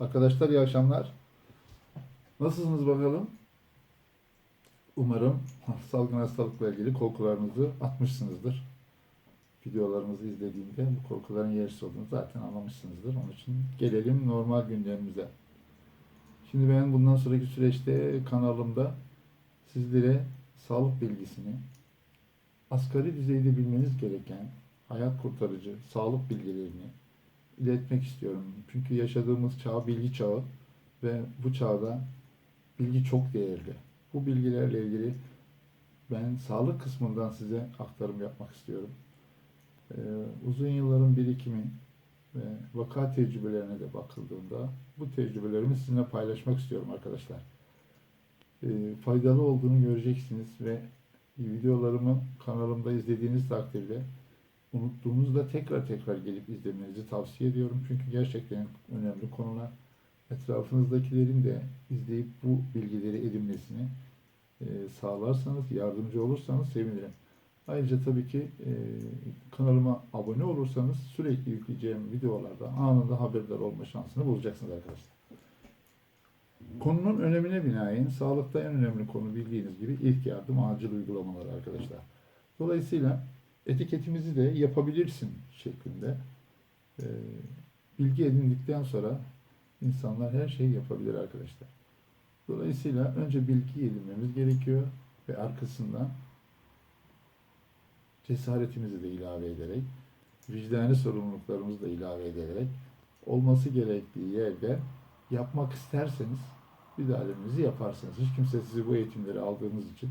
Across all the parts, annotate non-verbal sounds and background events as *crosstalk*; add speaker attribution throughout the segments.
Speaker 1: Arkadaşlar iyi akşamlar. Nasılsınız bakalım? Umarım *laughs* salgın hastalıkla ilgili korkularınızı atmışsınızdır. Videolarımızı izlediğimde bu korkuların yersiz olduğunu zaten anlamışsınızdır. Onun için gelelim normal gündemimize. Şimdi ben bundan sonraki süreçte kanalımda sizlere sağlık bilgisini, asgari düzeyde bilmeniz gereken hayat kurtarıcı sağlık bilgilerini iletmek istiyorum. Çünkü yaşadığımız çağ bilgi çağı ve bu çağda bilgi çok değerli. Bu bilgilerle ilgili ben sağlık kısmından size aktarım yapmak istiyorum. Ee, uzun yılların birikimi ve vaka tecrübelerine de bakıldığında bu tecrübelerimi sizinle paylaşmak istiyorum arkadaşlar. Ee, faydalı olduğunu göreceksiniz ve videolarımı kanalımda izlediğiniz takdirde unuttuğunuzda tekrar tekrar gelip izlemenizi tavsiye ediyorum. Çünkü gerçekten önemli konular. Etrafınızdakilerin de izleyip bu bilgileri edinmesini e, sağlarsanız, yardımcı olursanız sevinirim. Ayrıca tabii ki e, kanalıma abone olursanız sürekli yükleyeceğim videolarda anında haberdar olma şansını bulacaksınız arkadaşlar. Konunun önemine binaen sağlıkta en önemli konu bildiğiniz gibi ilk yardım acil uygulamaları arkadaşlar. Dolayısıyla etiketimizi de yapabilirsin şeklinde e, bilgi edindikten sonra insanlar her şeyi yapabilir arkadaşlar. Dolayısıyla önce bilgi edinmemiz gerekiyor ve arkasından cesaretimizi de ilave ederek, vicdani sorumluluklarımızı da ilave ederek olması gerektiği yerde yapmak isterseniz müdahalenizi yaparsınız. Hiç kimse sizi bu eğitimleri aldığınız için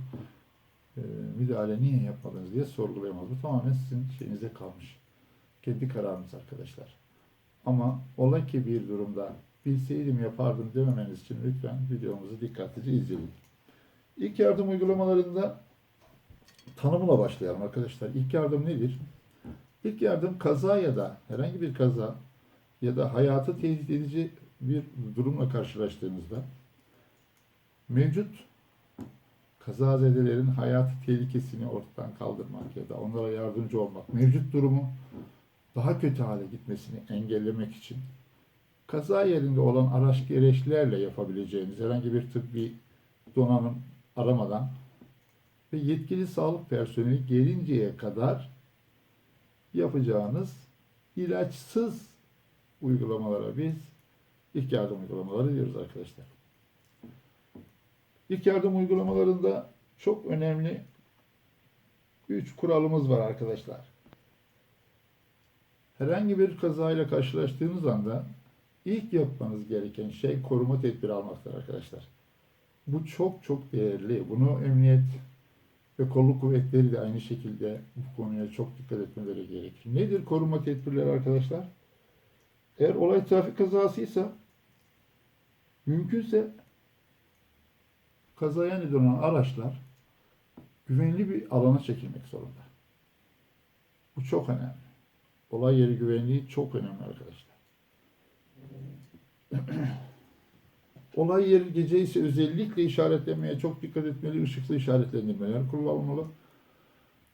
Speaker 1: e, müdahale niye yapmadınız diye sorgulayamaz. Bu tamamen sizin şeyinize kalmış. Kendi kararınız arkadaşlar. Ama ola ki bir durumda bilseydim yapardım dememeniz için lütfen videomuzu dikkatlice izleyin. İlk yardım uygulamalarında tanımla başlayalım arkadaşlar. İlk yardım nedir? İlk yardım kaza ya da herhangi bir kaza ya da hayatı tehdit edici bir durumla karşılaştığınızda mevcut kazazedelerin hayat tehlikesini ortadan kaldırmak ya da onlara yardımcı olmak, mevcut durumu daha kötü hale gitmesini engellemek için kaza yerinde olan araç gereçlerle yapabileceğiniz herhangi bir tıbbi donanım aramadan ve yetkili sağlık personeli gelinceye kadar yapacağınız ilaçsız uygulamalara biz ilk yardım uygulamaları diyoruz arkadaşlar. İlk yardım uygulamalarında çok önemli üç kuralımız var arkadaşlar. Herhangi bir kazayla karşılaştığınız anda ilk yapmanız gereken şey koruma tedbiri almaktır arkadaşlar. Bu çok çok değerli. Bunu emniyet ve kolluk kuvvetleri de aynı şekilde bu konuya çok dikkat etmeleri gerekir. Nedir koruma tedbirleri arkadaşlar? Eğer olay trafik kazasıysa mümkünse kazaya neden olan araçlar güvenli bir alana çekilmek zorunda. Bu çok önemli. Olay yeri güvenliği çok önemli arkadaşlar. *clears throat* Olay yeri gece ise özellikle işaretlemeye çok dikkat etmeli, ışıklı işaretlendirmeler kullanılmalı.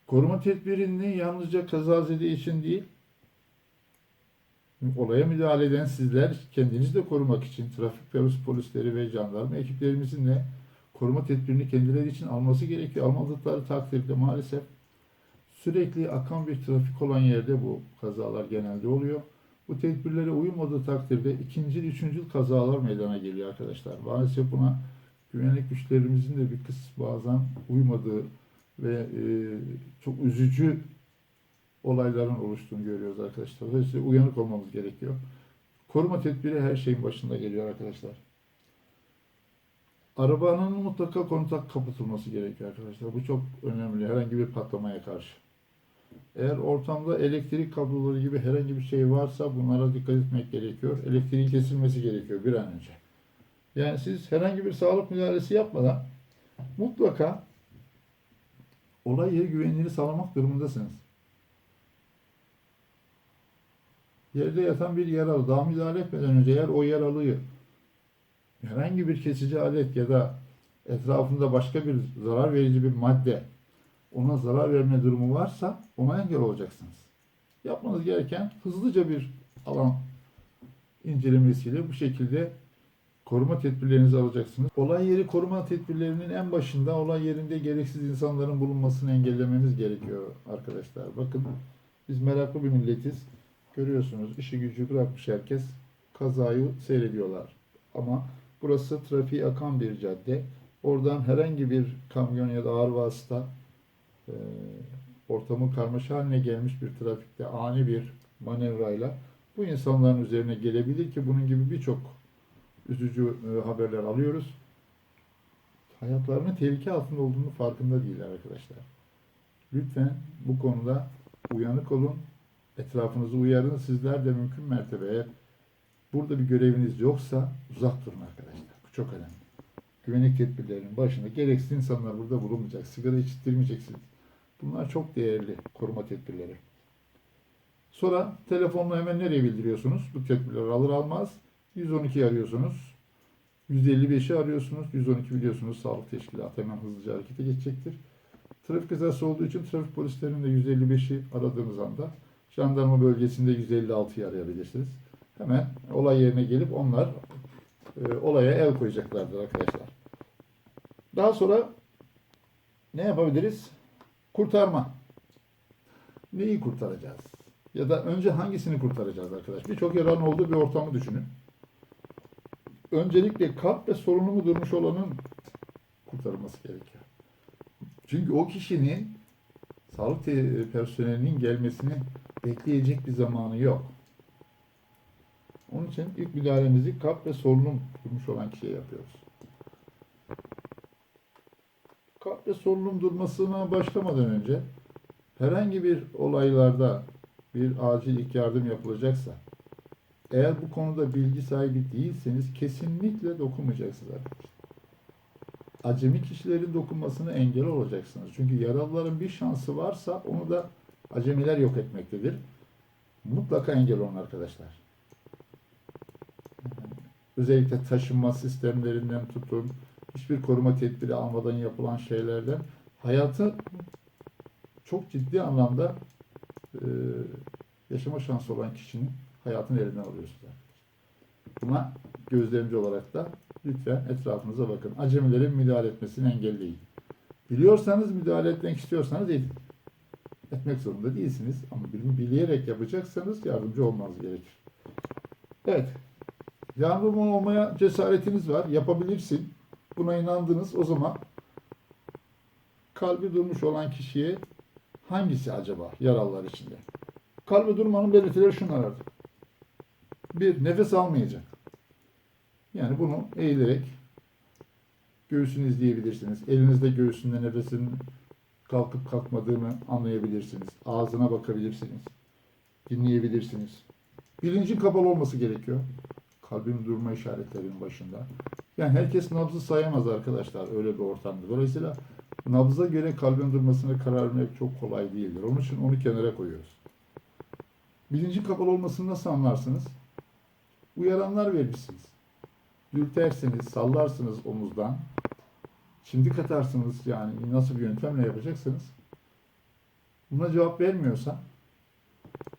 Speaker 1: Koruma tedbirini yalnızca kazazede için değil, olaya müdahale eden sizler kendinizi de korumak için trafik polis polisleri ve jandarma ekiplerimizin de koruma tedbirini kendileri için alması gerekiyor. Almadıkları takdirde maalesef sürekli akan bir trafik olan yerde bu kazalar genelde oluyor. Bu tedbirlere uyulmadığı takdirde ikinci, üçüncü kazalar meydana geliyor arkadaşlar. Maalesef buna güvenlik güçlerimizin de bir kısmı bazen uymadığı ve e, çok üzücü olayların oluştuğunu görüyoruz arkadaşlar. Dolayısıyla uyanık olmamız gerekiyor. Koruma tedbiri her şeyin başında geliyor arkadaşlar. Arabanın mutlaka kontak kapatılması gerekiyor arkadaşlar. Bu çok önemli herhangi bir patlamaya karşı. Eğer ortamda elektrik kabloları gibi herhangi bir şey varsa bunlara dikkat etmek gerekiyor. Elektriğin kesilmesi gerekiyor bir an önce. Yani siz herhangi bir sağlık müdahalesi yapmadan mutlaka olay yeri güvenliğini sağlamak durumundasınız. Yerde yatan bir yaralı daha müdahale etmeden önce eğer o yaralıyı herhangi bir kesici alet ya da etrafında başka bir zarar verici bir madde ona zarar verme durumu varsa ona engel olacaksınız. Yapmanız gereken hızlıca bir alan incelemesiyle bu şekilde koruma tedbirlerinizi alacaksınız. Olay yeri koruma tedbirlerinin en başında olay yerinde gereksiz insanların bulunmasını engellememiz gerekiyor arkadaşlar. Bakın biz meraklı bir milletiz. Görüyorsunuz işi gücü bırakmış herkes kazayı seyrediyorlar. Ama burası trafiği akan bir cadde. Oradan herhangi bir kamyon ya da ağır vasıta e, ortamın karmaşa haline gelmiş bir trafikte ani bir manevrayla bu insanların üzerine gelebilir ki bunun gibi birçok üzücü e, haberler alıyoruz. Hayatlarının tehlike altında olduğunu farkında değiller arkadaşlar. Lütfen bu konuda uyanık olun. Etrafınızı uyarın. Sizler de mümkün mertebe burada bir göreviniz yoksa uzak durun arkadaşlar. Bu çok önemli. Güvenlik tedbirlerinin başında gereksiz insanlar burada bulunmayacak. Sigara içtirmeyeceksiniz. Bunlar çok değerli koruma tedbirleri. Sonra telefonla hemen nereye bildiriyorsunuz? Bu tedbirleri alır almaz 112'yi arıyorsunuz. 155'i arıyorsunuz. 112 biliyorsunuz sağlık teşkilatı hemen hızlıca harekete geçecektir. Trafik kazası olduğu için trafik polislerinin de 155'i aradığınız anda jandarma bölgesinde 156'yı arayabilirsiniz. Hemen olay yerine gelip onlar e, olaya el koyacaklardır arkadaşlar. Daha sonra ne yapabiliriz? Kurtarma. Neyi kurtaracağız? Ya da önce hangisini kurtaracağız arkadaş? Birçok yaran olduğu bir ortamı düşünün. Öncelikle kalp ve solunumu durmuş olanın kurtarılması gerekiyor. Çünkü o kişinin sağlık personelinin gelmesini bekleyecek bir zamanı yok. Onun için ilk müdahalemizi kalp ve solunum durmuş olan kişiye yapıyoruz. Kalp ve solunum durmasına başlamadan önce herhangi bir olaylarda bir acil ilk yardım yapılacaksa eğer bu konuda bilgi sahibi değilseniz kesinlikle dokunmayacaksınız arkadaşlar. Acemi kişilerin dokunmasına engel olacaksınız. Çünkü yaralıların bir şansı varsa onu da acemiler yok etmektedir. Mutlaka engel olun arkadaşlar. Özellikle taşınma sistemlerinden tutun, hiçbir koruma tedbiri almadan yapılan şeylerden hayatı çok ciddi anlamda e, yaşama şansı olan kişinin hayatını elinden alıyorsunuz. Buna gözlemci olarak da lütfen etrafınıza bakın. Acemilerin müdahale etmesini engelleyin. Biliyorsanız müdahale etmek istiyorsanız edin. Etmek zorunda değilsiniz ama bunu bileyerek yapacaksanız yardımcı olmanız gerekir. Evet. Yardımcı olmaya cesaretiniz var. Yapabilirsin. Buna inandınız. O zaman kalbi durmuş olan kişiye hangisi acaba yaralılar içinde? Kalbi durmanın belirtileri şunlardır. Bir, nefes almayacak. Yani bunu eğilerek göğsünü izleyebilirsiniz. Elinizde göğsünde nefesin kalkıp kalkmadığını anlayabilirsiniz. Ağzına bakabilirsiniz. Dinleyebilirsiniz. Bilincin kapalı olması gerekiyor. Kalbin durma işaretlerinin başında. Yani herkes nabzı sayamaz arkadaşlar öyle bir ortamda. Dolayısıyla nabza göre kalbin durmasına karar vermek çok kolay değildir. Onun için onu kenara koyuyoruz. Bilincin kapalı olmasını nasıl anlarsınız? Uyaranlar verirsiniz. Dürtersiniz, sallarsınız omuzdan. Şimdi katarsınız yani nasıl bir yöntemle yapacaksınız. Buna cevap vermiyorsa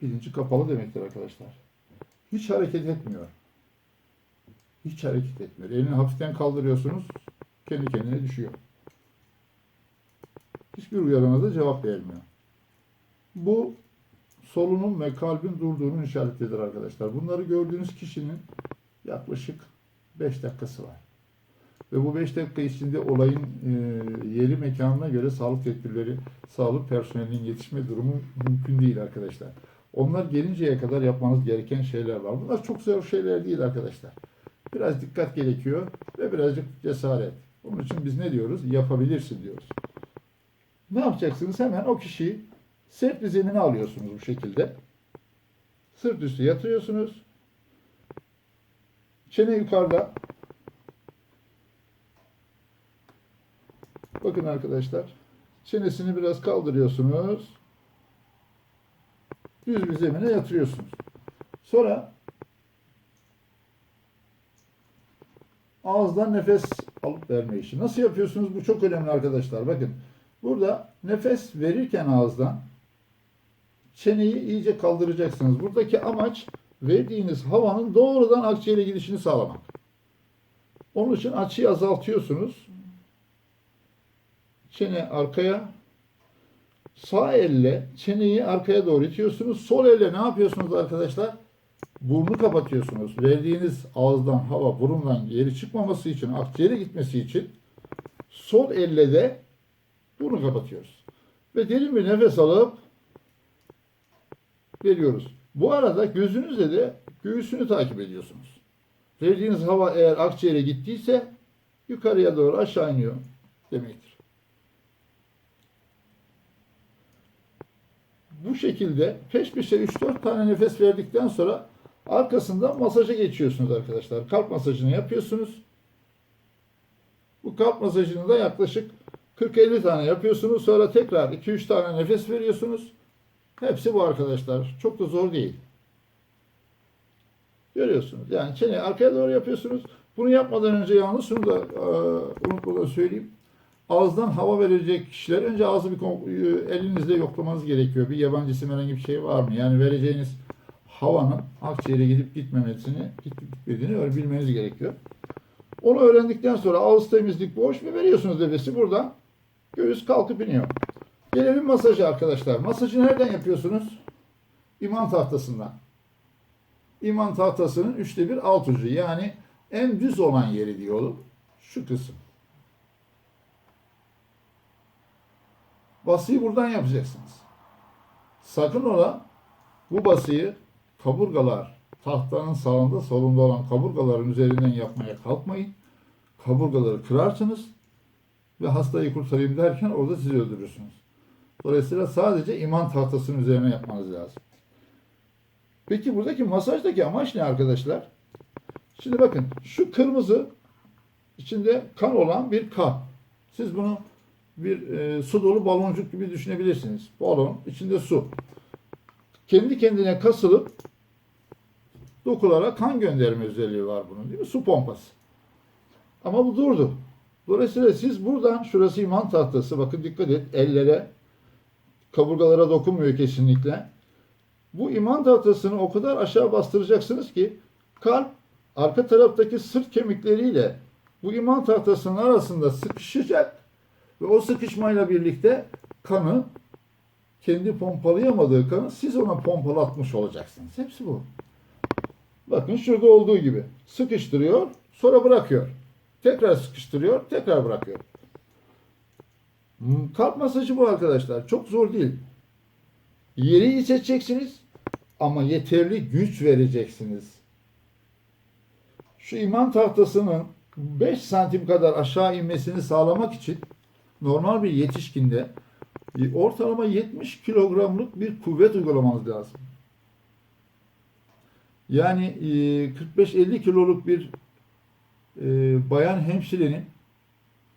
Speaker 1: bilinci kapalı demektir arkadaşlar. Hiç hareket etmiyor. Hiç hareket etmiyor. Elini hafiften kaldırıyorsunuz, kendi kendine düşüyor. Hiçbir uyarana da cevap vermiyor. Bu solunum ve kalbin durduğunun işaretidir arkadaşlar. Bunları gördüğünüz kişinin yaklaşık 5 dakikası var. Ve bu 5 dakika içinde olayın e, yeri mekanına göre sağlık tedbirleri, sağlık personelinin yetişme durumu mümkün değil arkadaşlar. Onlar gelinceye kadar yapmanız gereken şeyler var. Bunlar çok zor şeyler değil arkadaşlar. Biraz dikkat gerekiyor ve birazcık cesaret. Onun için biz ne diyoruz? Yapabilirsin diyoruz. Ne yapacaksınız? Hemen o kişiyi sert zemine alıyorsunuz bu şekilde. Sırt üstü yatıyorsunuz. Çene yukarıda. Bakın arkadaşlar. Çenesini biraz kaldırıyorsunuz. Düz bir zemine yatırıyorsunuz. Sonra ağızdan nefes alıp verme işi. Nasıl yapıyorsunuz? Bu çok önemli arkadaşlar. Bakın. Burada nefes verirken ağızdan çeneyi iyice kaldıracaksınız. Buradaki amaç verdiğiniz havanın doğrudan akciğere gidişini sağlamak. Onun için açıyı azaltıyorsunuz. Çene arkaya, sağ elle çeneyi arkaya doğru itiyorsunuz. Sol elle ne yapıyorsunuz arkadaşlar? Burnu kapatıyorsunuz. Verdiğiniz ağızdan hava burundan geri çıkmaması için, akciğere gitmesi için sol elle de burnu kapatıyoruz. Ve derin bir nefes alıp veriyoruz. Bu arada gözünüzle de göğsünü takip ediyorsunuz. Verdiğiniz hava eğer akciğere gittiyse yukarıya doğru aşağı iniyor demektir. Bu şekilde peş peşe 3-4 tane nefes verdikten sonra arkasından masaja geçiyorsunuz arkadaşlar. Kalp masajını yapıyorsunuz. Bu kalp masajını da yaklaşık 40-50 tane yapıyorsunuz. Sonra tekrar 2-3 tane nefes veriyorsunuz. Hepsi bu arkadaşlar. Çok da zor değil. Görüyorsunuz. Yani çeneyi arkaya doğru yapıyorsunuz. Bunu yapmadan önce yalnız şunu da e, unutmadan söyleyeyim. Ağızdan hava verecek kişiler önce ağzı bir e, elinizle yoklamanız gerekiyor. Bir yabancı isim herhangi bir şey var mı? Yani vereceğiniz havanın akciğere gidip gitmemesini, gidip gitmediğini bilmeniz gerekiyor. Onu öğrendikten sonra ağız temizlik boş ve veriyorsunuz nefesi buradan. Göğüs kalkıp iniyor. Gelelim masajı arkadaşlar. Masajı nereden yapıyorsunuz? İman tahtasından. İman tahtasının üçte bir alt ucu. Yani en düz olan yeri diyorum. Şu kısım. Basıyı buradan yapacaksınız. Sakın ola bu basıyı kaburgalar, tahtanın sağında solunda olan kaburgaların üzerinden yapmaya kalkmayın. Kaburgaları kırarsınız ve hastayı kurtarayım derken orada sizi öldürürsünüz. Dolayısıyla sadece iman tahtasının üzerine yapmanız lazım. Peki buradaki masajdaki amaç ne arkadaşlar? Şimdi bakın şu kırmızı içinde kan olan bir kap. Siz bunu bir e, su dolu baloncuk gibi düşünebilirsiniz. Balon içinde su. Kendi kendine kasılıp dokulara kan gönderme özelliği var bunun değil mi? Su pompası. Ama bu durdu. Dolayısıyla siz buradan şurası iman tahtası. Bakın dikkat et ellere kaburgalara dokunmuyor kesinlikle. Bu iman tahtasını o kadar aşağı bastıracaksınız ki kalp arka taraftaki sırt kemikleriyle bu iman tahtasının arasında sıkışacak ve o sıkışmayla birlikte kanı kendi pompalayamadığı kanı siz ona pompalatmış olacaksınız. Hepsi bu. Bakın şurada olduğu gibi sıkıştırıyor, sonra bırakıyor. Tekrar sıkıştırıyor, tekrar bırakıyor. Kalp masajı bu arkadaşlar. Çok zor değil. Yeri seçeceksiniz ama yeterli güç vereceksiniz. Şu iman tahtasının 5 santim kadar aşağı inmesini sağlamak için normal bir yetişkinde ortalama 70 kilogramlık bir kuvvet uygulamanız lazım. Yani e, 45-50 kiloluk bir e, bayan hemşirenin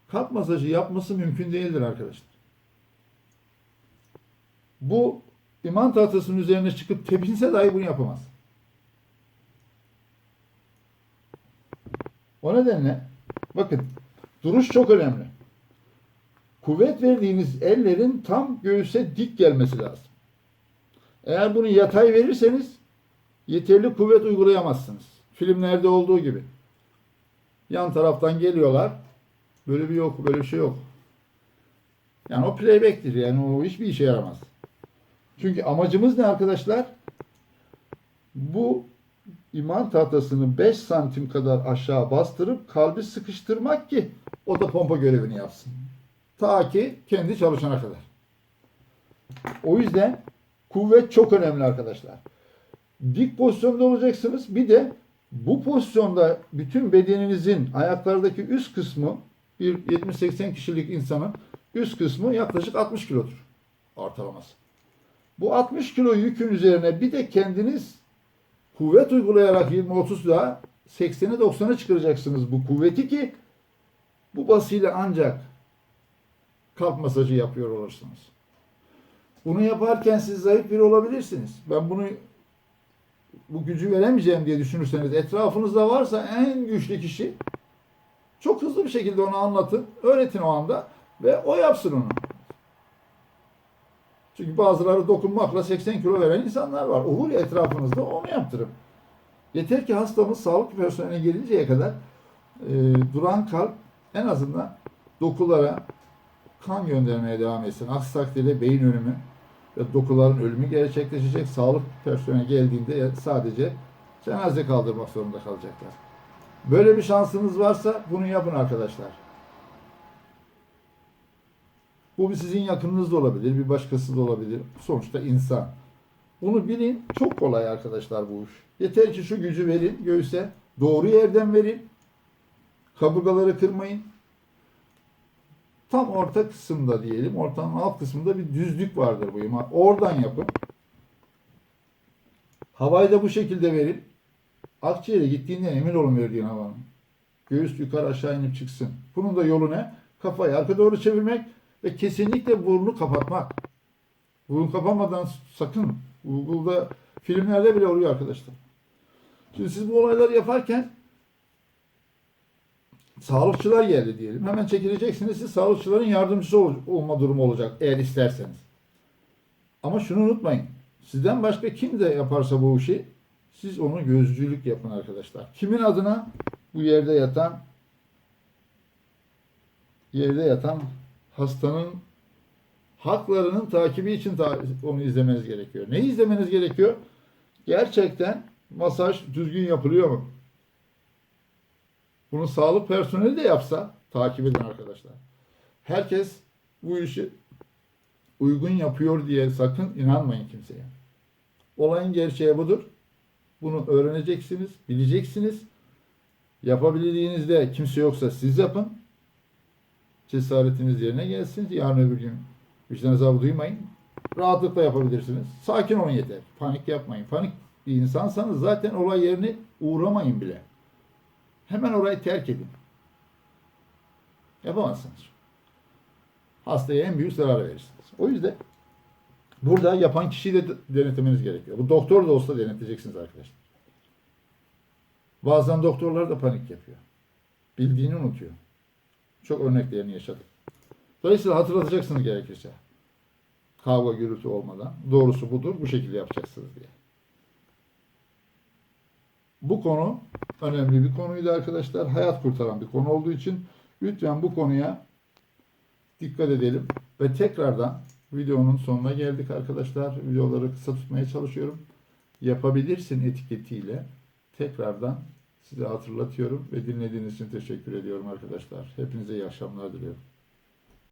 Speaker 1: kalp masajı yapması mümkün değildir arkadaşlar. Bu iman tahtasının üzerine çıkıp tepinse dahi bunu yapamaz. O nedenle bakın duruş çok önemli. Kuvvet verdiğiniz ellerin tam göğüse dik gelmesi lazım. Eğer bunu yatay verirseniz yeterli kuvvet uygulayamazsınız. Filmlerde olduğu gibi. Yan taraftan geliyorlar. Böyle bir yok, böyle bir şey yok. Yani o playback'tir yani o hiçbir işe yaramaz. Çünkü amacımız ne arkadaşlar? Bu iman tahtasını 5 santim kadar aşağı bastırıp kalbi sıkıştırmak ki o da pompa görevini yapsın. Ta ki kendi çalışana kadar. O yüzden kuvvet çok önemli arkadaşlar. Dik pozisyonda olacaksınız. Bir de bu pozisyonda bütün bedeninizin ayaklardaki üst kısmı bir 70-80 kişilik insanın üst kısmı yaklaşık 60 kilodur ortalaması. Bu 60 kilo yükün üzerine bir de kendiniz kuvvet uygulayarak 20-30 daha 80'e 90'a çıkaracaksınız bu kuvveti ki bu basıyla ancak kalp masajı yapıyor olursunuz. Bunu yaparken siz zayıf biri olabilirsiniz. Ben bunu bu gücü veremeyeceğim diye düşünürseniz etrafınızda varsa en güçlü kişi çok hızlı bir şekilde onu anlatın, öğretin o anda ve o yapsın onu. Çünkü bazıları dokunmakla 80 kilo veren insanlar var. Ya etrafınızda onu yaptırın. Yeter ki hastamız sağlık personeline gelinceye kadar e, duran kalp en azından dokulara kan göndermeye devam etsin. Aksi takdirde beyin ölümü dokuların ölümü gerçekleşecek. Sağlık personeli geldiğinde sadece cenaze kaldırmak zorunda kalacaklar. Böyle bir şansınız varsa bunu yapın arkadaşlar. Bu bir sizin yakınınız da olabilir, bir başkası da olabilir. Sonuçta insan. Bunu bilin. Çok kolay arkadaşlar bu iş. Yeter ki şu gücü verin göğüse. Doğru yerden verin. Kaburgaları kırmayın. Tam orta kısımda diyelim, ortanın alt kısmında bir düzlük vardır bu ima. Oradan yapın. Havayı da bu şekilde verin. Akciğere gittiğinden emin olun verdiğin havanın. Göğüs yukarı aşağı inip çıksın. Bunun da yolu ne? Kafayı arka doğru çevirmek ve kesinlikle burnunu kapatmak. Burun kapanmadan sakın. Google'da filmlerde bile oluyor arkadaşlar. Şimdi siz bu olayları yaparken sağlıkçılar geldi diyelim. Hemen çekileceksiniz. Siz sağlıkçıların yardımcısı ol- olma durumu olacak eğer isterseniz. Ama şunu unutmayın. Sizden başka kim de yaparsa bu işi siz onu gözcülük yapın arkadaşlar. Kimin adına? Bu yerde yatan yerde yatan hastanın haklarının takibi için ta- onu izlemeniz gerekiyor. Neyi izlemeniz gerekiyor? Gerçekten masaj düzgün yapılıyor mu? Bunu sağlık personeli de yapsa takip edin arkadaşlar. Herkes bu işi uygun yapıyor diye sakın inanmayın kimseye. Olayın gerçeği budur. Bunu öğreneceksiniz, bileceksiniz. Yapabildiğinizde kimse yoksa siz yapın. Cesaretiniz yerine gelsin. Yarın öbür gün vicdan azabı duymayın. Rahatlıkla yapabilirsiniz. Sakin olun yeter. Panik yapmayın. Panik bir insansanız zaten olay yerine uğramayın bile. Hemen orayı terk edin. Yapamazsınız. Hastaya en büyük zarar verirsiniz. O yüzden burada yapan kişiyi de denetlemeniz gerekiyor. Bu doktor da olsa denetleyeceksiniz arkadaşlar. Bazen doktorlar da panik yapıyor. Bildiğini unutuyor. Çok örneklerini yaşadık. Dolayısıyla hatırlatacaksınız gerekirse. Kavga gürültü olmadan. Doğrusu budur. Bu şekilde yapacaksınız diye. Bu konu önemli bir konuydu arkadaşlar. Hayat kurtaran bir konu olduğu için lütfen bu konuya dikkat edelim. Ve tekrardan videonun sonuna geldik arkadaşlar. Videoları kısa tutmaya çalışıyorum. Yapabilirsin etiketiyle tekrardan size hatırlatıyorum ve dinlediğiniz için teşekkür ediyorum arkadaşlar. Hepinize iyi akşamlar diliyorum.